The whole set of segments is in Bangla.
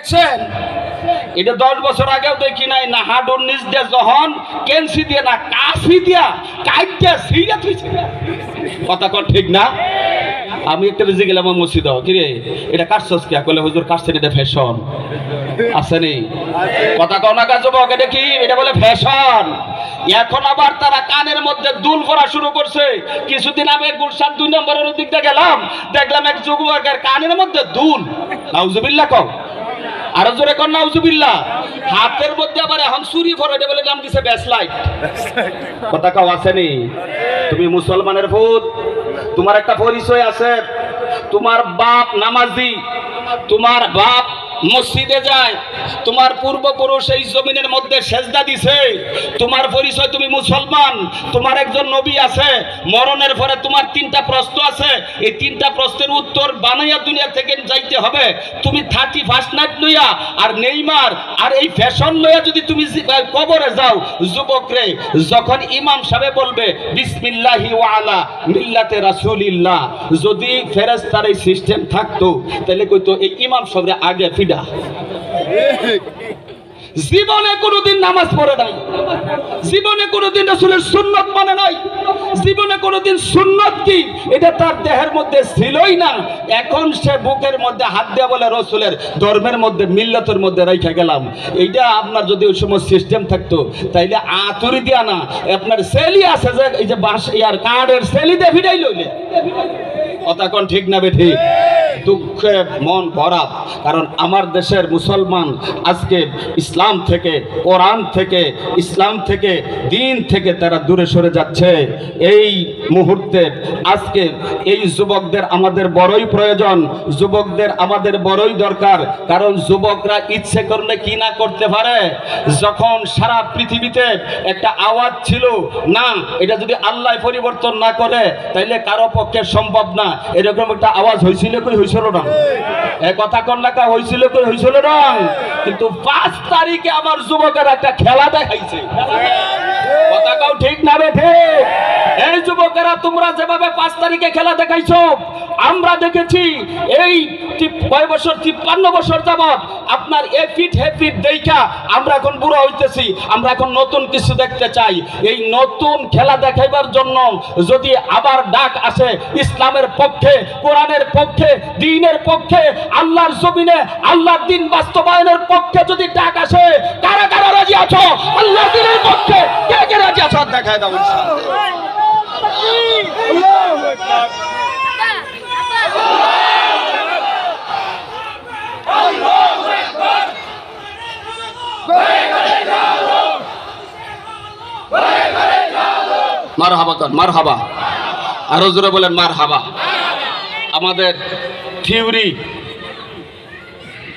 দেখছেন? এটা দশ বছর আগেও দেখি নাই, না হাডুর নিচ দিয়ে যখন কেন্সি দিয়ে, না কাশি দিয়া কথা কন ঠিক না? আমি একটা বেজে গেলাম আমার মসজিদ। কিরে এটা কাটছস কে কলে হুজুর কাটছেন এটা ফ্যাশন কথা কও না কাজ যুবক, এটা বলে ফ্যাশন এখন আবার তারা কানের মধ্যে দুল করা শুরু করছে। কিছুদিন আগে গুলশান দুই নম্বরের দিকটা গেলাম, দেখলাম এক যুবকের কানের মধ্যে দুল। নাউজুবিল্লাহ কও। আরও জোরে কর নাউজুবিল্লাহ হাতের মধ্যে আবার এখন চুরি করে এটা বলে নাম দিছে ব্যাসলাইট। কথা কাও, আসেনি? তুমি মুসলমানের ভূত। তোমার একটা পরিচয় আছে। তোমার বাপ নামাজি। তোমার বাপ মসজিদে যায়, তোমার পূর্বপুরুষ এই জমিনের মধ্যে সেজদা দিছে, তোমার পরিচয় তুমি মুসলমান, তোমার একজন নবী আছে, মরণের পরে তোমার তিনটা প্রশ্ন আছে, এই তিনটা প্রশ্নের উত্তর বানাইয়া দুনিয়া থেকে যাইতে হবে। তুমি থার্টি ফার্স্ট নাইট লইয়া আর নেইমার আর এই ফ্যাশন লইয়া যদি তুমি কবরে যাও যুবকরে যখন ইমাম সাহেব বলবে, বিসমিল্লাহি ওয়ালা মিল্লাতে রাসূলিল্লাহ যদি ফেরেশতার এই সিস্টেম থাকতো, তাহলে কইতো এই ইমাম সাহেবের আগে ফিডা জীবনে কোনোদিন নামাজ পড়ে নাই। জীবনে কোনোদিন রসুলের সুন্নত মানে নাই। জীবনে কোনোদিন সুন্নত কি? এটা তার দেহের মধ্যে ছিলই না। এখন সে বুকের মধ্যে হাত দেওয়া বলে, রসুলের ধর্মের মধ্যে, মিল্লতের মধ্যে রেখে গেলাম। এইটা আপনার যদি ওই সময় সিস্টেম থাকতো, তাইলে আতুরি দিয়া না। আপনার সেলি আছে যে, এই যে বাস ইয়ার কার্ডের সেলি ভিড়াই লইলে কথা কোন ঠিক না বে ঠিক? দুঃখে মন ভরা, কারণ আমার দেশের মুসলমান আজকে ইসলাম থেকে, কোরআন থেকে, ইসলাম থেকে, দিন থেকে তারা দূরে সরে যাচ্ছে। এই মুহূর্তে আজকে এই যুবকদের আমাদের বড়ই প্রয়োজন, যুবকদের আমাদের বড়ই দরকার, কারণ যুবকরা ইচ্ছে করলে কি না করতে পারে? যখন সারা পৃথিবীতে একটা আওয়াজ ছিল, না, এটা যদি আল্লাহ পরিবর্তন না করে, তাইলে কারও পক্ষে সম্ভব না। এরকম একটা আওয়াজ হয়েছিল কই? হয়েছিল না? কথা কন্যাকা হয়েছিল কই হয়েছিল না? কিন্তু পাঁচ তারিখে আমার যুবকের একটা খেলা দেখাইছে। কথা কাউ ঠিক না রে ঠিক? এই যুবকেরা, তোমরা যেভাবে পাঁচ তারিখে খেলা দেখাইছো আমরা দেখেছি এই কয় বছর, তিপ্পান্ন বছর যাবৎ আপনার এ ফিট, হে ফিট দেখা আমরা এখন বুড়ো হইতেছি, আমরা এখন নতুন কিছু দেখতে চাই। এই নতুন খেলা দেখাইবার জন্য যদি আবার ডাক আসে ইসলামের পক্ষে, কোরআনের পক্ষে, দিনের পক্ষে, আল্লাহর জমিনে, আল্লাহর দিন বাস্তবায়নের পক্ষে যদি ডাক আসে, কারা কারা রাজি আছো? আল্লাহ দিনের পক্ষে কে কে রাজি আছো? দেখায় দাও ইনশাআল্লাহ। মার হাবা কর মার হাবা আরও জোরে বলেন মার হাবা আমাদের থিওরি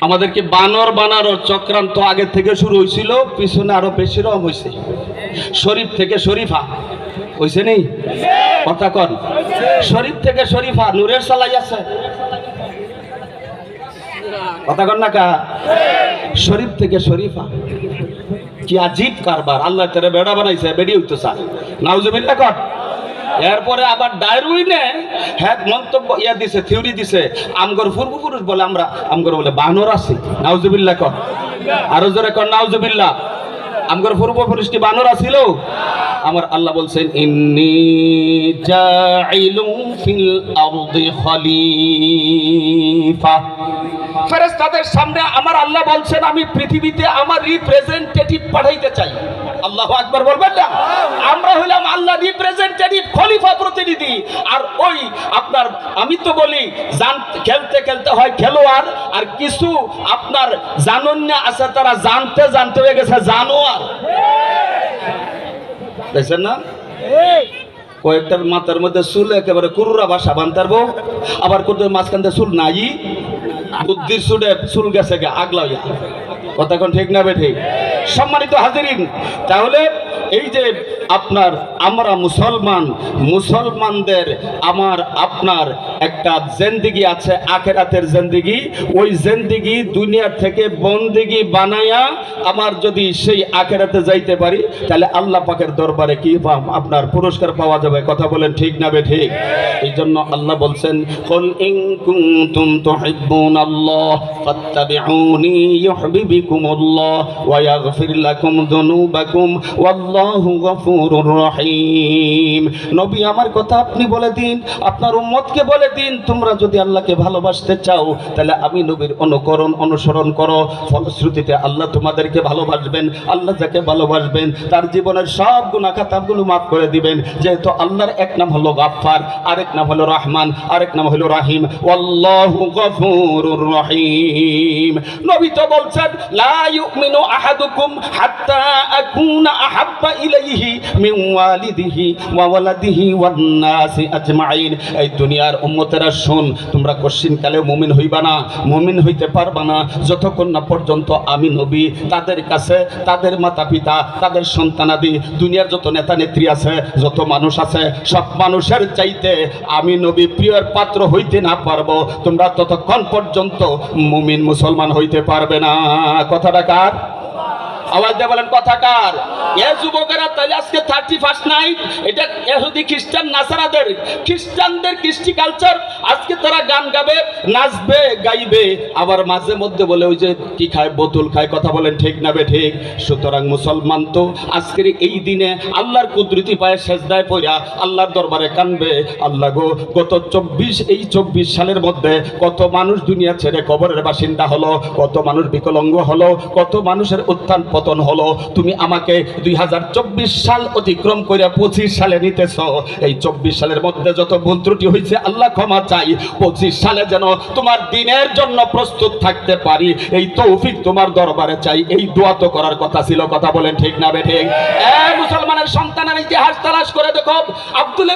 আমাদেরকে বানর বানানোর চক্রান্ত আগে থেকে শুরু হয়েছিল, পিছনে আরও বেশি রকম হয়েছে। শরীফ থেকে শরীফা। হয়েছে নেই কথা কন। শরীফ থেকে শরীফা নূরের সালাই আছে। কথা কন না কা? শরীফ থেকে শরীফা। কি আজীব কারবার। আল্লাহ তেরে বেড়া বানাইছে বেড়ি স্যার নাউজুবিল্লাহ কর। এরপরে আবার ডায়রুইনে হ্যাঁ মন্তব্য ইয়া দিছে, থিওরি দিছে। আমগর পূর্বপুরুষ বলে আমরা, আমগর বলে বানর আছে। নাউজুবিল্লাহ কর। আরও জোরে কর, নাউজুবিল্লাহ। আমগর পূর্বপুরুষ কি বানর আছিল? আমার আল্লাহ বলছেন, ইন্নি ফিল আরদি খলিফা। ফেরেশতাদের সামনে আমার আল্লাহ বলছেন, আমি পৃথিবীতে আমার রিপ্রেজেন্টেটিভ পাঠাইতে চাই। আল্লাহ আকবার বলবেন না? আমরা হইলাম আল্লাহ রিপ্রেজেন্টেটিভ খলিফা প্রতিনিধি। আর ওই আপনার, আমি তো বলি, জান, খেলতে খেলতে হয় খেলোয়াড়, আর কিছু আপনার জানুন না আছে, তারা জানতে জানতে হয়ে গেছে জানোয়ার। দেখছেন না? কয়েকটার মাথার মধ্যে চুল একেবারে কুরুরা বাসা বানতারবো আবার কোথাও মাঝখান দিয়ে চুল নাই। বুদ্ধির চুলে চুল গেছে গে আগলা কথা কোন ঠিক না বে ঠিক? সম্মানিত হাজিরিন তাহলে এই যে আপনার, আমরা মুসলমান, মুসলমানদের আমার আপনার একটা জেন্দিগি আছে, আখেরাতের জেন্দিগি। ওই জেন্দিগি দুনিয়ার থেকে বন্দিগি বানায়া আমার যদি সেই আখেরাতে যাইতে পারি, তাহলে আল্লাহ পাকের দরবারে কি আপনার পুরস্কার পাওয়া যাবে, কথা বলেন ঠিক না বে ঠিক? এই জন্য আল্লাহ বলছেন, কুল ইন কুনতুম তুহিব্বুনাল্লাহ ফাত্তাবিউনি ইউহিব্বুকুমুল্লাহ, ওয়া ইয়াগফির লাকুম যুনুবাকুম ওয়াল্লাহু গফুরুর রহিম। নবী, আমার কথা আপনি বলে দিন, আপনার উম্মতকে বলে দিন, তোমরা যদি আল্লাহকে ভালোবাসতে চাও, তাহলে আমি নবীর অনুকরণ অনুসরণ করো। ফলশ্রুতিতে আল্লাহ তোমাদেরকে ভালোবাসবেন, আল্লাহ যাকে ভালোবাসবেন, তার জীবনের সব গুণা খাতাগুলো মাফ করে দিবেন। যেহেতু আল্লাহর এক নাম হলো গাফফার, আরেক নাম হলো রহমান, আরেক নাম হলো রাহিম। আল্লাহু গফুরুর রহিম। নবী তো বলছেন, লা ইউমিনু আহাদুকুম হাত্তা আকুনা আমি নবী, তাদের কাছে, তাদের মাতা পিতা তাদের সন্তানাদি, দুনিয়ার যত নেতা নেত্রী আছে, যত মানুষ আছে, সব মানুষের চাইতে আমি নবী প্রিয়র পাত্র হইতে না পারব। তোমরা ততক্ষণ পর্যন্ত মুমিন মুসলমান হইতে পারবে না। কথাটা কার? আওয়াজ দিয়ে বলেন এ যুবকেরা তাহলে আজকে থার্টি ফার্স্ট নাইট এটা এহুদি খ্রিস্টান নাসারাদের, খ্রিস্টানদের কৃষ্টি কালচার আজকে তারা গান গাবে, নাচবে, গাইবে, আবার মাঝে মধ্যে বলে ওই যে কি খায়, বোতল খায়, কথা বলেন, ঠিক ঠিক? সুতরাং মুসলমান তো আজকের এই দিনে আল্লাহর কুদরতি পায়ে সেজদায় পড়া আল্লাহর দরবারে কানবে। আল্লাহ গো, গত চব্বিশ, এই চব্বিশ সালের মধ্যে কত মানুষ দুনিয়া ছেড়ে কবরের বাসিন্দা হলো, কত মানুষ বিকলঙ্গ হলো, কত মানুষের উত্থান পতন হলো। তুমি আমাকে দুই হাজার চব্বিশ সাল অতিক্রম করে পঁচিশ সালে নিতেছ। এই চব্বিশ সালের মধ্যে যত ভুল ত্রুটি হয়েছে আল্লাহ ক্ষমা চাই। পঁচিশ সালে যেন তোমার দিনের জন্য প্রস্তুত থাকতে পারি, এই তৌফিক তোমার দরবারে চাই। এই দোয়া তো করার কথা ছিল, কথা বলেন ঠিক না বেঠে? মুসলমানের সন্তানের ইতিহাস তালাশ করে দেখো। আব্দুল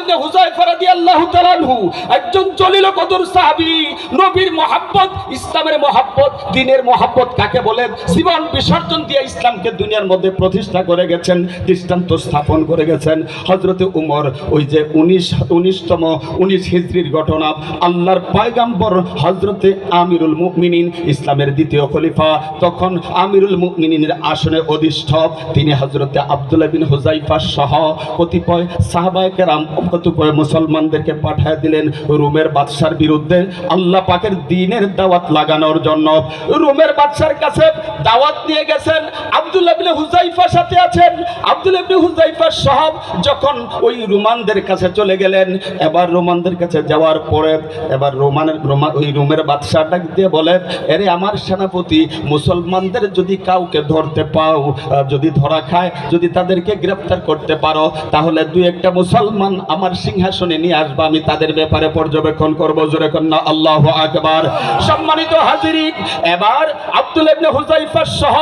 একজন চলিল কদর সাহাবী, নবীর মহাব্বত, ইসলামের মহাব্বত, দিনের মহাব্বত কাকে বলেন জীবন বিসর্জন দিয়ে ইসলামকে দুনিয়ার মধ্যে প্রতিষ্ঠা করে গেছেন, দৃষ্টান্ত স্থাপন করে গেছেন। হজরতে উমর ওই যে উনিশ, উনিশতম, উনিশ হিজড়ির ঘটনা, আল্লাহর পয়গাম্বর হজরতে আমিরুল মুমিনিন, ইসলামের দ্বিতীয় খলিফা, তখন আমিরুল মুমিনিনের আসনে অধিষ্ঠ, তিনি হজরতে আবদুল্লাহ বিন হুজাইফা সহ কতিপয় সাহাবায়ে কেরাম, কতিপয় মুসলমানদেরকে পাঠিয়ে দিলেন রোমের বাদশার বিরুদ্ধে। আল্লাহ পাকের দিনের দাওয়াত লাগানোর জন্য রোমের বাদশার কাছে দাওয়াত নিয়ে গেছেন। সাহাব মুসলমানদের যদি কাউকে ধরতে পাও যদি ধরা খায়, যদি তাদেরকে গ্রেফতার করতে পারো, তাহলে দুই একটা মুসলমান আমার সিংহাসনে নিয়ে আসবা, আমি তাদের ব্যাপারে পর্যবেক্ষণ করব, জোরে কন্যা আল্লাহ আকবার। সম্মানিত হাজিরি এবার আব্দুল হুজাইফার সহ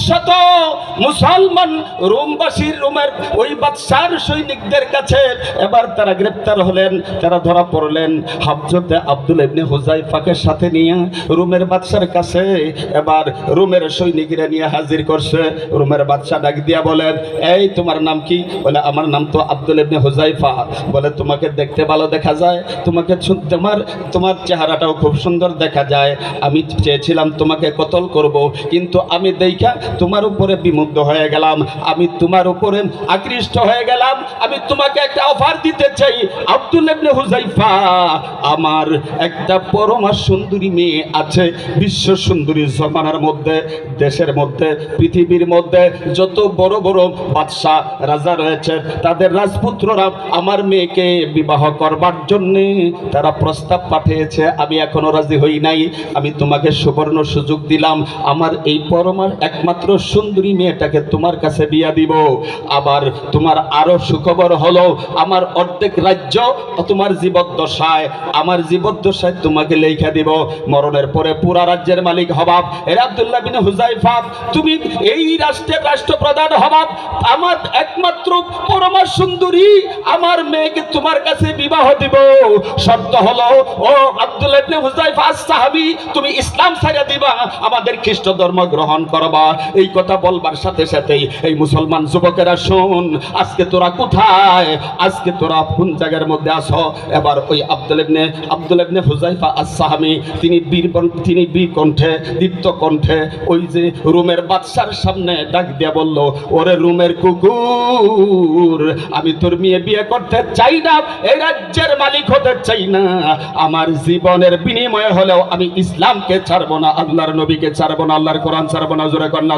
তিনশত মুসলমান রোমবাসীর রোমের ওই বাদশার সৈনিকদের কাছে এবার তারা গ্রেপ্তার হলেন, তারা ধরা পড়লেন। হাফজতে আব্দুল ইবনে হুজাইফাকে সাথে নিয়ে রোমের বাদশার কাছে এবার রোমের সৈনিকরা নিয়ে হাজির করছে। রোমের বাদশা ডাক দিয়া বলেন এই, তোমার নাম কি? বলে, আমার নাম তো আব্দুল ইবনে হুজাইফা বলে, তোমাকে দেখতে ভালো দেখা যায়, তোমাকে তোমার তোমার চেহারাটাও খুব সুন্দর দেখা যায়। আমি চেয়েছিলাম তোমাকে কতল করব, কিন্তু আমি দেখা তোমার উপরে বিমুগ্ধ হয়ে গেলাম। আমি তোমার উপরে আকৃষ্ট হয়ে গেলাম। আমি তোমাকে একটা অফার দিতে চাই। আব্দুল হুজাইফা আমার একটা পরমা সুন্দরী মেয়ে আছে। বিশ্ব সুন্দরী জমানার মধ্যে, দেশের মধ্যে, পৃথিবীর মধ্যে যত বড় বড় বাদশাহ, রাজা রয়েছে, তাদের রাজপুত্ররা আমার মেয়েকে বিবাহ করবার জন্যে তারা প্রস্তাব পাঠিয়েছে। আমি এখনও রাজি হই নাই। আমি তোমাকে সুবর্ণ সুযোগ দিলাম। আমার এই পরমার একমাত্র সুন্দরী মেয়েটাকে তোমার কাছে বিয়া দিব। আবার তোমার আরও সুখবর হলো, আমার অর্ধেক রাজ্য তোমার জীবদ্দশায়, আমার জীবদ্দশায় তোমাকে লেখা দিব। মরণের পরে পুরা রাজ্যের মালিক হবাব এর আব্দুল্লাহ বিন হুজাইফা, তুমি এই রাষ্ট্রের রাষ্ট্রপ্রধান হবাব, আমার একমাত্র পরমা সুন্দরী, আমার মেয়েকে তোমার কাছে বিবাহ দিব। শর্ত হলো, ও আব্দুল্লাহ ইবনে হুজাইফা সাহাবী তুমি ইসলাম ছাড়া দিবা, আমাদের খ্রিস্ট ধর্ম গ্রহণ করবা। এই কথা বলবার সাথে সাথেই, এই মুসলমান যুবকেরা শোন, আজকে তোরা কোথায়? আজকে তোরা কোন জায়গার মধ্যে আসো এবার ওই আব্দুল ইবনে আব্দুল ইবনে হুজাইফা আস-সাহামি, তিনি বীর তিনি বীর কণ্ঠে দীপ্ত কণ্ঠে ওই যে রুমের বাদশার সামনে ডাক দিয়ে বলল, ওরে রুমের কুকুর, আমি তোর মেয়ে বিয়ে করতে চাই না, এই রাজ্যের মালিক হতে চাই না। আমার জীবনের বিনিময়ে হলেও আমি ইসলামকে ছাড়বো না, আল্লাহর নবীকে ছাড়বো না, আল্লাহর কোরআন ছাড়বো না, জোরে কন্যা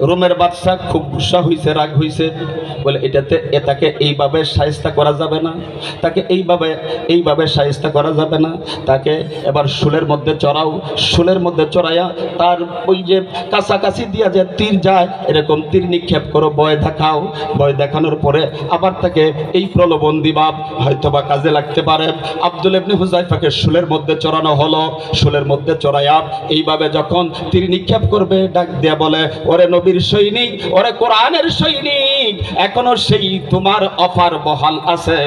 রোমের বাদশা খুব গুসা হইছে, রাগ হইছে। বলে, এটাতে এ তাকে এইভাবে সাহিস্তা করা যাবে না। তাকে এইভাবে এইভাবে সাহিস্তা করা যাবে না। তাকে এবার শুলের মধ্যে চড়াও। শুলের মধ্যে চড়াইয়া তার ওই যে কাছাকাছি দিয়া যে তীর যায়, এরকম তীর নিক্ষেপ করো বয় দেখাও। বয় দেখানোর পরে আবার তাকে এই প্রলোভন দিবা হয়তো বা কাজে লাগতে পারে। আব্দুল ইবনে হুজাইফাকে শুলের মধ্যে চড়ানো হলো। শুলের মধ্যে চড়াইয়া এইভাবে যখন তীর নিক্ষেপ করবে, ডাক দিয়া বলে, ওরে নবীর সৈনিক, ওরে কোরআনের সৈনিক, এখনও সেই তোমার অফার বহাল আছে।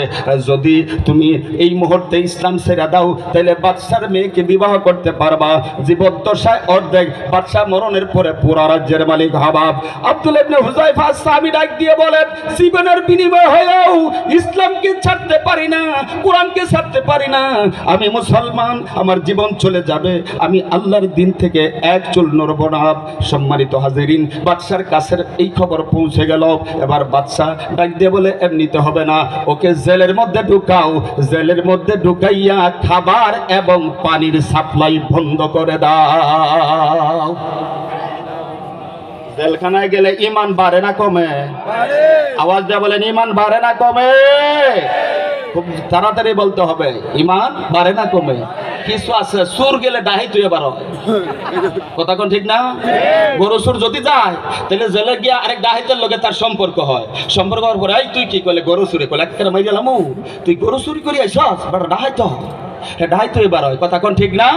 যদি তুমি এই মুহূর্তে ইসলাম ছেড়ে দাও, তাহলে বাদশার মেয়েকে বিবাহ করতে পারবা। জীবদ্দশায় অর্ধেক বাদশা মরণের পরে পুরা রাজ্যের মালিক হবাব আব্দুল ইবনে হুজাইফা ডাক দিয়ে বলেন, জীবনের বিনিময় ইসলামকে ছাড়তে পারি না, কোরআনকে ছাড়তে পারি না। আমি মুসলমান, আমার জীবন চলে যাবে। আমি আল্লাহর দিন থেকে এক চুল নড়ব না। সম্মানিত হাজিরিন বাদশার কাছের এই খবর পৌঁছে গেল। এবার বাদশা ডাক দিয়ে বলে এমনিতে হবে না। ওকে জেলের মধ্যে ঢুকাও। জেলের মধ্যে ঢুকাইয়া খাবার এবং পানির সাপ্লাই বন্ধ করে দাও। জেলখানায় গেলে ইমান বাড়ে না কমে? আওয়াজ দিয়ে বলেন ইমান বাড়ে না কমে? খুব তাড়াতাড়ি বলতে হবে, ইমান বাড়ে না কমে। কিছু আছে, সুর গেলে ডাহি তুই এবার। কথা কোন ঠিক না? গরু সুর যদি যায়, তাহলে জেলে গিয়া আরেক ডাহিতের লগে তার সম্পর্ক হয়। সম্পর্ক হওয়ার পরে তুই কি করলে গরু সুরে? করলে একটা মাই গেলাম তুই গরু চুরি করি আইসস বেটা ডাহাই তো ডাহাই তো এবার হয়। কথা কোন ঠিক না?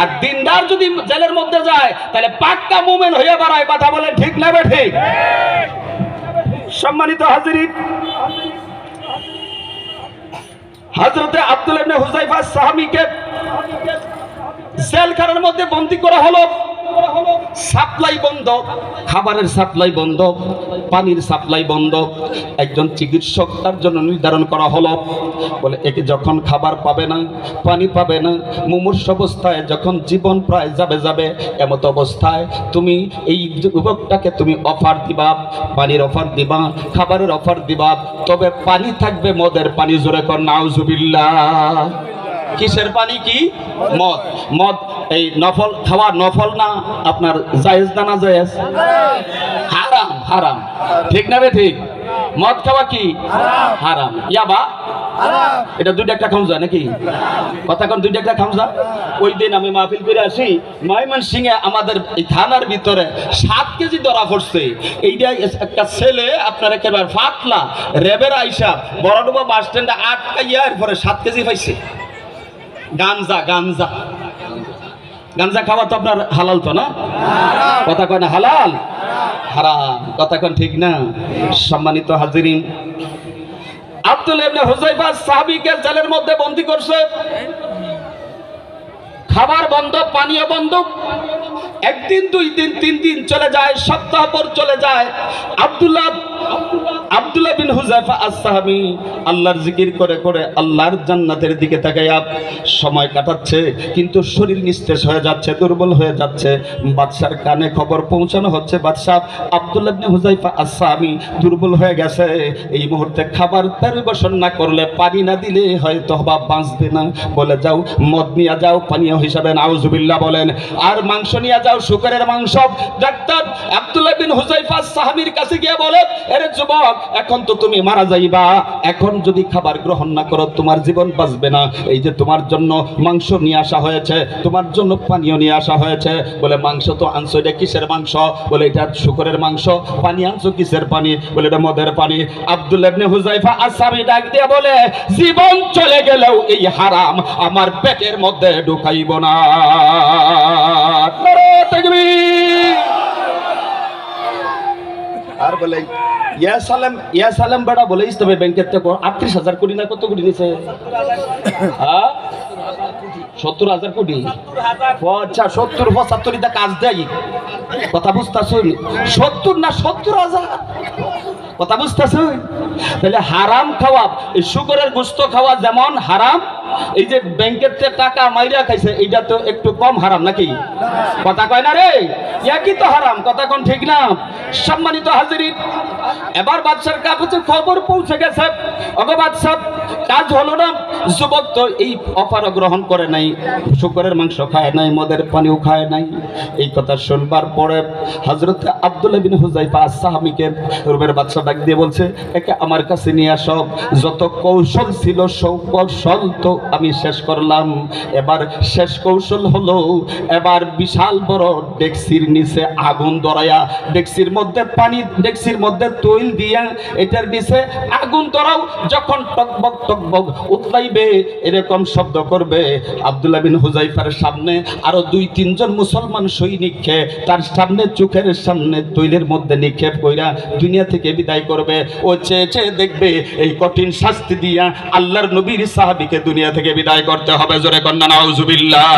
আর দিনদার যদি জেলের মধ্যে যায়, তাহলে পাক্কা মুমেন্ট হয়ে বেড়ায়। কথা বলে ঠিক না বে ঠিক? সম্মানিত হাজিরিন হজরতে আব্দুল ইবনে হুজাইফা সাহাবীকে জেলখানার মধ্যে বন্দী করা হলো। সাপ্লাই বন্ধ, খাবারের সাপ্লাই বন্ধ, পানির সাপ্লাই বন্ধ। একজন চিকিৎসক তার জন্য নির্ধারণ করা হলো। বলে, একে যখন খাবার পাবে না, পানি পাবে না, মুমূর্ষ অবস্থায় যখন জীবন প্রায় যাবে যাবে, এমত অবস্থায় তুমি এই যুবকটাকে তুমি অফার দিবা, পানির অফার দিবা, খাবারের অফার দিবা। তবে পানি থাকবে মদের পানি, জোরে কর, নাউজুবিল্লাহ। কিসের পানি কি? মদ। মদ, এই নফল খাওয়া নফল না, আপনার জায়েজ না না জায়েজ? হারাম হারাম। ঠিক না রে ঠিক? মদ খাওয়া কি? হারাম। ইয়াবা এটা দুইটা একটা খামজা নাকি? কথা কোন, দুইটা একটা খামজা? ওই দিন আমি মাহফিল করে আসি ময়মন সিংহে আমাদের এই থানার ভিতরে সাত কেজি ধরা পড়ছে। এইটা একটা ছেলে, আপনার একেবারে ফাটলা রেবের আইসা, বড়ডুবা বাস স্ট্যান্ডে আটকাইয়া এরপরে সাত কেজি পাইছে। গাঞ্জা গাঞ্জা গাঞ্জা খাওয়া তো আপনার হালাল তো না? কথা কয় না, হালাল? হারাম। কথা কন ঠিক না? সম্মানিত হাজিরিন, আব্দুল ইবনে হুজাইফা সাহাবীকে জেলের মধ্যে বন্দী করছে। খাবার বন্ধ, পানীয় বন্ধ। একদিন, দুই দিন, তিন দিন চলে যায়, সপ্তাহ পর চলে যায়। আব্দুল্লাহ আব্দুল্লাহ বিন হুজাইফা আল্লাহর জিকির করে করে আল্লাহর জান্নাতের দিকে সময় কাটাচ্ছে, কিন্তু শরীর নিস্তেজ হয়ে যাচ্ছে, দুর্বল হয়ে যাচ্ছে। বাদশার কানে খবর পৌঁছানো হচ্ছে, বাদশাহ বিন হুজাইফা আস-সাহাবী দুর্বল হয়ে গেছে। এই মুহূর্তে খাবার পরিবেশন না করলে পানি না দিলে হয়তো বা বাঁচবে না। বলে, যাও, মদ নিয়ে যাও, পানীয় হিসাবে নাউজুবিল্লাহ বলেন। আর মাংস নিয়ে যাও, শুকরের মাংস। ডাক্তার আব্দুল্লাহ বিন হুজাইফা সাহাবীর কাছে গিয়ে বলে, এরে যুবক এখন তো তুমি মারা যাইবা। এখন যদি খাবার গ্রহণ না করো, তোমার জীবন বাঁচবে না। এই যে তোমার জন্য মাংস নিয়ে আসা হয়েছে, তোমার জন্য পানীয় নিয়ে আসা হয়েছে। বলে, মাংস তো আনছো, এটা কিসের মাংস? বলে, এটা শুকরের মাংস। পানি আনছো কিসের পানি? বলে, এটা মদের পানি। আব্দুল্লাহ ইবনে হুজাইফা আসামি ডাক দিয়ে বলে, জীবন চলে গেলেও এই হারাম, আমার পেটের মধ্যে ঢুকাইব না। তাকবীর। আর বলে, ইয়া বেড়া বলে ইসলামী ব্যাংকের থেকে আটত্রিশ হাজার কোটি না কত কোটি নিছে? হ্যাঁ? সত্তর হাজার কোটি? আচ্ছা সত্তর কাজ দেয়। কথা বুঝতেছুন সত্তর না সত্তর হাজার? কথা বুঝতেছুন তাহলে হারাম খাওয়া, এই শুকরের গুস্ত খাওয়া যেমন হারাম এই যে ব্যাংকের যে টাকা মাইরা খাইছে, এইটা তো একটু কম হারাম নাকি? কথা কয় না রে? একই তো হারাম, কথা কোন ঠিক না? সম্মানিত হাজির, এবার বাদশার কাছে খবর পৌঁছে গেছে। অগো বাদশাহ কাজ হলো না, যুবক তো এই অফার গ্রহণ করে নাই, শুকরের মাংস খায় নাই, মদের পানিও খায় নাই। এই কথা শুনবার পরে হজরত আব্দুল্লাহ বিন হুজাইফা সাহামিকে রুমের বাদশা ডাক দিয়ে বলছে, একে আমার কাছে নিয়ে আসো, যত কৌশল ছিল সব কৌশল তো আমি শেষ করলাম। এবার শেষ কৌশল হলো, এবার বিশাল বড় ডেক্সির নিচে আগুন ধরায়া ডেক্সির মধ্যে পানি, ডেক্সির মধ্যে তৈল দিয়া, এটার নিচে আগুন ধরাও, যখন টকবক টকবক উতলাইবে এরকম শব্দ করবে। আব্দুল্লাহ বিন হুজাইফার সামনে আরও দুই, তিনজন মুসলমান সৈনিককে তার সামনে চোখের সামনে তৈলের মধ্যে নিক্ষেপ কইরা দুনিয়া থেকে বিদায় করবে। ও চেয়ে চেয়ে দেখবে এই কঠিন শাস্তি দিয়া আল্লাহর নবীর সাহাবিকে দুনিয়া থেকে বিদায় করতে হবে। জোরে কন্যা নাউজুবিল্লাহ।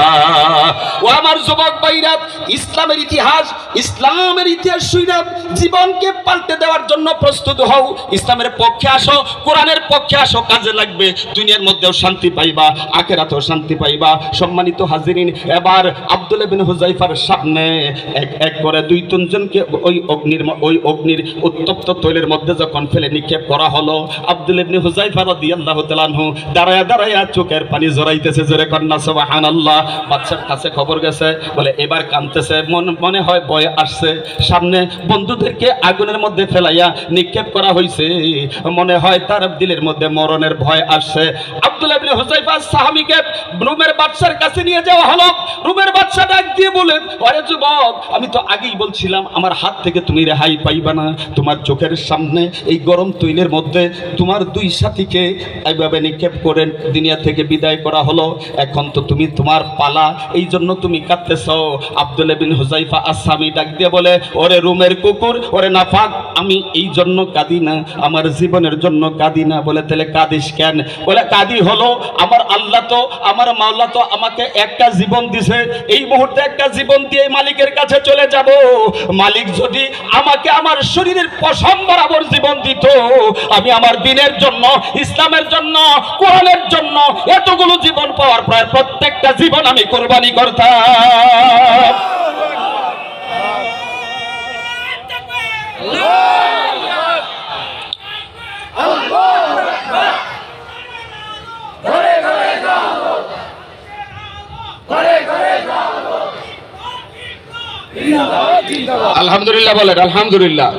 ও আমার যুবক ভাইরা, ইসলামের ইতিহাস ইসলামের ইতিহাস শুইরা জীবনকে পাল্টে দেওয়ার জন্য প্রস্তুত হও। ইসলামের পক্ষে আসো, কোরআনের পক্ষে আসো, কাজে লাগবে দুনিয়ার মধ্যেও শান্তি পাইবা, আখেরাতেও শান্তি পাইবা। সম্মানিত হাজিরিন, এবার আব্দুল বিন হুজাইফার সামনে এক এক করে দুই তিনজনকে ওই অগ্নির ওই অগ্নির উত্তপ্ত তৈলের মধ্যে যখন ফেলে নিক্ষেপ করা হলো, আব্দুল ইবনে হুজাইফা রাদিয়াল্লাহু তাআলা আনহু দাঁড়ায়া দাঁড়ায়া চোখের পানি জড়াইতেছে জোরে কন্যা, সুবহানাল্লাহ। বাচ্চার কাছে খবর গেছে, বলে, এবার কাঁদতেছে, মন- মনে হয় ভয় আসছে। সামনে বন্ধুদেরকে আগুনের মধ্যে ফেলাইয়া নিক্ষেপ করা হয়েছে মনে হয় তার দিলের মধ্যে মরণের ভয় আসছে আব্দুল ইবনে হুজাইফা সাহাবীকে রুমের বাচ্চার কাছে নিয়ে যাওয়া হলো। রুমের বাচ্চা ডাক দিয়ে বলে আরে যুবক, আমি তো আগেই বলছিলাম, আমার হাত থেকে তুমি রেহাই পাইবা না। তোমার চোখের সামনে এই গরম তৈলের মধ্যে তোমার দুই সাথীকে এইভাবে নিক্ষেপ করে দুনিয়া থেকে বিদায় করা হলো। এখন তো তুমি তোমার পালা এই জন্য তুমি কাঁদতেছ। আব্দুল বিন হুজাইফা আসামি ডাক দিয়ে বলে, ওরে রুমের কুকুর, ওরে নাফাক, আমি এই জন্য কাঁদি না, আমার জীবনের জন্য কাঁদি না। বলে, তাহলে কাঁদিস কেন? বলে কাঁদি হলো, আমার আল্লাহ তো, আমার মাওলা তো আমাকে একটা জীবন দিছে। এই মুহূর্তে একটা জীবন দিয়ে মালিকের কাছে চলে যাব। মালিক যদি আমাকে আমার শরীরের পশম বরাবর জীবন দিত, আমি আমার দিনের জন্য, ইসলামের জন্য, কোরআনের জন্য এতগুলো জীবন পাওয়ার প্রায় প্রত্যেকটা জীবন আমি কোরবানি করতাম। আলহামদুলিল্লাহ বলেন আলহামদুলিল্লাহ।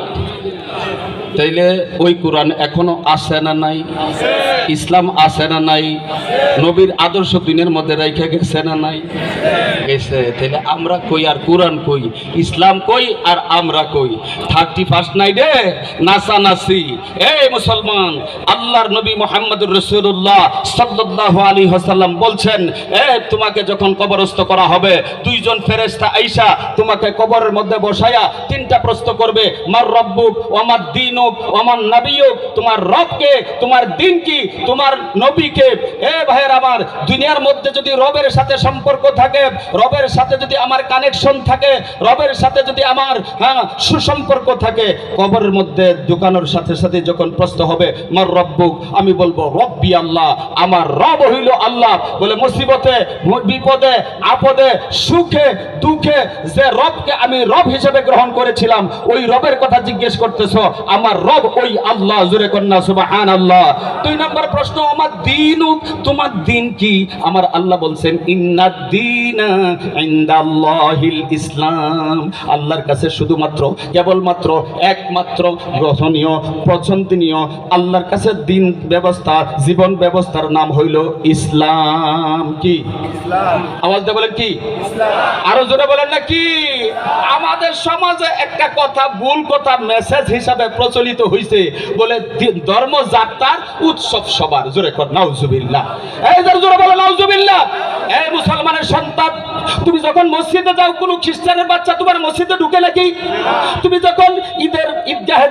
তাইলে ওই কোরআন এখনও আসে না নাই? ইসলাম আসে না নাই? নবীর আদর্শ দিনের মধ্যে রেখে গেছে না নাই? গেছে। তাইলে আমরা কই আর কোরআন কই? ইসলাম কই আর আমরা কই? থার্টি ফার্স্ট নাইটে নাসা নাসি। এই মুসলমান, আল্লাহর নবী মোহাম্মদুর রসুল্লাহ সাল্লাহ আলী হাসাল্লাম বলছেন, এ, তোমাকে যখন কবরস্থ করা হবে, দুইজন ফেরেস্তা আইসা তোমাকে কবরের মধ্যে বসায়া তিনটা প্রশ্ন করবে, মার রব্বুক ও আমার দিনুক ও আমার নবীক তোমার রবকে, তোমার দিন কি তোমার নবীকে, এ ভাইয়ের আমার, দুনিয়ার মধ্যে যদি রবের সাথে সম্পর্ক থাকে, রবের সাথে যদি আমার কানেকশন থাকে, রবের সাথে যদি আমার হ্যাঁ সুসম্পর্ক থাকে, কবরের মধ্যে সাথে সাথে যখন প্রশ্ন হবে রব্বুক? আমি বলব, রব্বি আল্লাহ, আমার রব হইল আল্লাহ। বলে, মুসিবতে, বিপদে, আপদে, সুখে, দুঃখে, যে রবকে আমি রব হিসেবে গ্রহণ করেছিলাম, ওই রবের কথা জিজ্ঞেস করতেছ, আমার রব ওই আল্লাহ জুরে কন্যা সুবাহান আল্লাহ দুই নম্বর প্রশ্ন আমার দিন তোমার দিন কি? আমার আল্লাহ বলছেন ইন্নাদ্দিন ইন্দাল্লাহিল ইসলাম। আল্লাহর কাছে শুধুমাত্র কেবলমাত্র একমাত্র গ্রহণীয় পছন্দনীয় আল্লাহর কাছে দিন ব্যবস্থা জীবন ব্যবস্থার নাম হইল ইসলাম। কি? আওয়াজ দিয়ে বলেন কি? আরও জোরে বলেন না কি? আমাদের সমাজে একটা কথা ভুল কথা মেসেজ হিসাবে প্রচলিত হইছে বলে ধর্মযাত্রার ধর্ম যাত্রার উৎসব সবার। জোরে কর, নাউজুবিল্লাহ। এই জোরে বলো, নাউজুবিল্লাহ। মুসলমানের সন্তান, তুমি যখন মসজিদে যাও, কোনো খ্রিস্টানের বাচ্চা তোমার মসজিদে ঢুকে নাকি? তুমি যখন ঈদের ঈদগাহে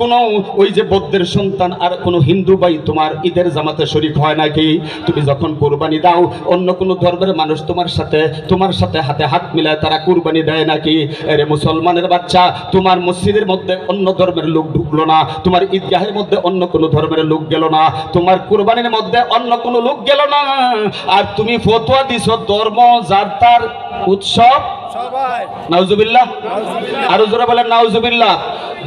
কোনো ওই যে বৌদ্ধের সন্তান আর কোনো হিন্দু ভাই তোমার ঈদের জামাতে শরিক হয় নাকি? তুমি যখন কোরবানি দাও, অন্য কোনো ধর্মের মানুষ তোমার সাথে তোমার সাথে হাতে হাত মিলায় তারা কোরবানি দেয় নাকি? এরে মুসলমানের বাচ্চা, তোমার মসজিদের মধ্যে অন্য ধর্মের লোক ঢুকলো না, তোমার ঈদগাহের মধ্যে অন্য কোনো ধর্মের লোক গেল না, তোমার কোরবানির মধ্যে অন্য কোনো লোক গেল না, আর তুমি ফতোয়া দিছ ধর্ম যার তার উৎসব? নাউজুবিল্লাহ। আরও জোরে বলেন নাউজুবিল্লাহ।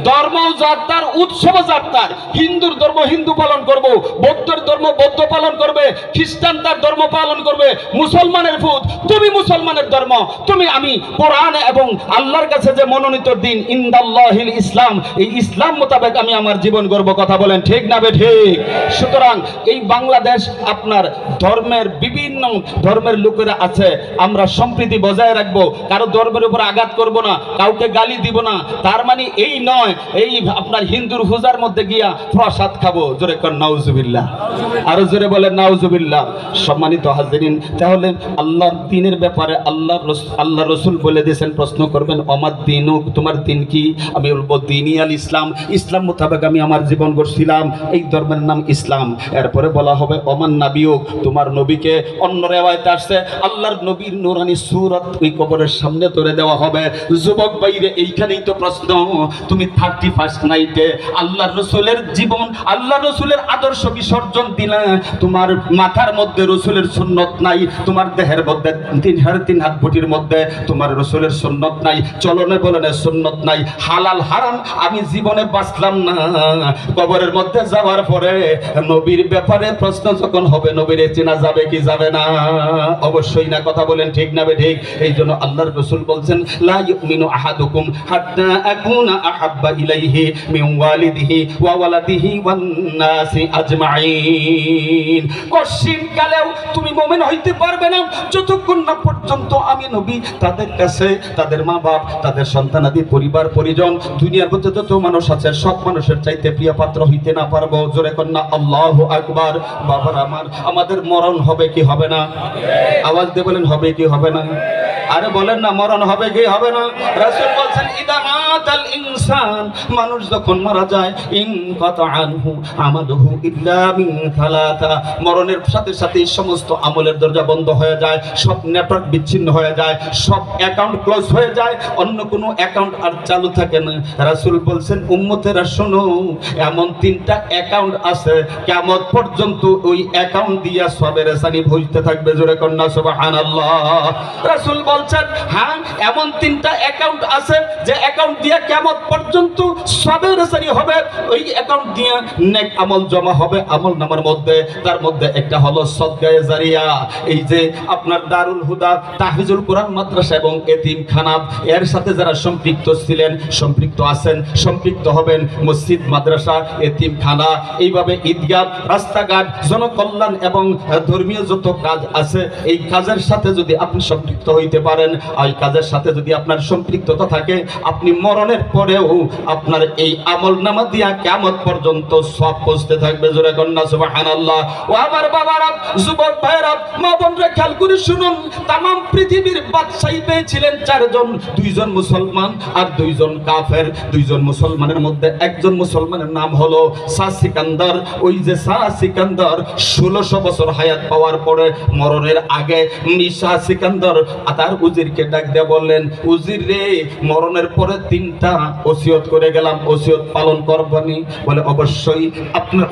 ধর্ম যাত্রার, উৎসব যাত্রার। হিন্দুর ধর্ম হিন্দু পালন করব, বৌদ্ধের ধর্ম বৌদ্ধ পালন করবে, খ্রিস্টান তার ধর্ম পালন করবে, মুসলমানের ফুট তুমি মুসলমানের ধর্ম, তুমি আমি কোরআন এবং আল্লাহর কাছে যে মনোনীত দিন, ইন্দাল্লাহিল ইসলাম, এই ইসলাম মোতাবেক আমি আমার জীবন গর্ব কথা বলেন, ঠিক না বে ঠিক? সুতরাং এই বাংলাদেশ আপনার ধর্মের বিভিন্ন ধর্মের লোকেরা আছে, আমরা সম্প্রীতি বজায় রাখব, কারও ধর্মের উপর আঘাত করব না, কাউকে গালি দিব না, তার মানে এই নয়। এই আপনার হিন্দুর পূজার মধ্যে গিয়া প্রসাদ খাব। জোরে কর, নাউজুবিল্লাহ। আরও জোরে বলেন, নাউজুবিল্লাহ। সম্মানিত হাজিরিন, তাহলে আল্লাহর দিনের ব্যাপারে আল্লাহ আল্লাহ রসুল বলে দিয়েছেন, প্রশ্ন করবেন, আমার দিন তোমার দিন কি? আমি বলব, দিনই আল ইসলাম। ইসলাম মোতাবেক আমি আমার জীবন গড়ছিলাম। এই ধর্মের নাম ইসলাম। এরপরে বলা হবে অমান নাবিয়ক, তোমার নবীকে অন্য রেওয়ায়তে আসছে। আল্লাহর নবীর নুরানি সুরত ওই কবরের সামনে ধরে দেওয়া হবে। যুবক বাইরে এইখানেই তো প্রশ্ন। তুমি থার্টি ফার্স্ট নাইটে আল্লাহর রসুলের জীবন আল্লাহ রসুলের আদর্শ বিসর্জন দিলে তোমার মাথার মধ্যে রসুলের সুন্নত নাই, তোমার দেহের মধ্যে তিন হাড় তিন হাত বুটির মধ্যে তোমার রসুলের সুন্নত নাই, চলনে বলনে সুন্নত নাই, হালাল হারাম আমি জীবনে বাঁচলাম না। কবরের মধ্যে যাওয়ার পরে নবীর ব্যাপারে প্রশ্ন যখন হবে, নবীর চেনা যাবে কি যাবে না? অবশ্যই না, কথা বলেন ঠিক না ঠিক? এই জন্য আল্লাহর রসুল বলছেন, লা ইউমিনু আহাদুকুম হাত্তা আকুনা আহাব্বা ইলাইহি মিন ওয়ালিদিহি ওয়া ওয়ালাদিহি ওয়ান নাসি আজমাইন কশিন কালেও তুমি মুমিন হইতে পারবে না। যতক্ষণ না পর্যন্ত আমি নবী, তাদের কাছে, তাদের মা বাপ তাদের সন্তানাদি পরিবার, পরিজন, দুনিয়ার মধ্যে যত মানুষ আছে, সব মানুষের চাইতে প্রিয় পাত্র হইতে না পারব। জোরে কন্যা, আল্লাহ আকবার। বাবার আমার, আমাদের মরণ হবে কি হবে না? আওয়াজ দিয়ে বলেন, হবে কি হবে না? আরে বলেন না, মরণ হবে কি হবে না? রাসূল বলছেন, ইদা মাতাল ইনসান। মানুষ যখন মারা যায়, ইন কাতা আনহু আমালুহু ইল্লা মিন থালাথা মরণের সাথে সাথে সমস্ত আমলের দরজা বন্ধ হয়ে যায়, সব নেটওয়ার্ক বিচ্ছিন্ন হয়ে যায়, সব অ্যাকাউন্ট ক্লোজ হয়ে যায়, অন্য কোনো অ্যাকাউন্ট আর চালু থাকে না। রাসূল বলছেন, উম্মতেরা, শোনো, এমন তিনটা অ্যাকাউন্ট আছে, কিয়ামত পর্যন্ত ওই অ্যাকাউন্ট দিয়া সবের সানি ভুলতে থাকবে, জোরে কন্যা, সুবহানাল্লাহ। রাসূল বলছেন হ্যাঁ এমন তিনটা অ্যাকাউন্ট আছে, যে অ্যাকাউন্ট দিয়া কিয়ামত পর্যন্ত সবের সানি হবে। ওই অ্যাকাউন্ট দিয়া নেক আমল জমা হবে আমল নামার মধ্যে। তার মধ্যে একটা হলো সদগায়ে জারিয়া। এই যে আপনার দারুল হুদা, তাহফিজুল কোরআন মাদ্রাসা এবং এতিমখানা এর সাথে যারা সম্পৃক্ত ছিলেন, সম্পৃক্ত আছেন, সম্পৃক্ত হবেন মসজিদ, মাদ্রাসা এতিমখানা এইভাবে ঈদগাহ, রাস্তাঘাট, জনকল্যাণ এবং ধর্মীয় যত কাজ আছে, এই কাজের সাথে যদি আপনি সম্পৃক্ত হইতে পারেন এই কাজের সাথে যদি আপনার সম্পৃক্ততা থাকে, আপনি মরণের পরেও আপনার এই আমল নামা দিয়া কেমন পর্যন্ত সব পৌঁছতে থাকবে, জোরে কন্যা, সুবহানাল্লাহ। ও আমার বাবারা যুবক ভাইরা মা বোনরা খেয়াল করে শুনুন তাম পৃথিবীর বাদশাহী পেয়েছিলেন চারজন, দুইজন মুসলমান আর দুইজন কাফের। দুইজন মুসলমানের মধ্যে একজন মুসলমানের নাম হলো শাহ সিকান্দার। ওই যে শাহ সিকান্দার ষোলোশো বছর হায়াত পাওয়ার পরে মরণের আগে শাহ সিকান্দার তার উজিরকে ডাক দিয়ে বললেন, উজির রে, মরণের পরে তিনটা ওসিয়ত করে গেলাম ওসিয়ত পালন করবনি বলে অবশ্যই আপনার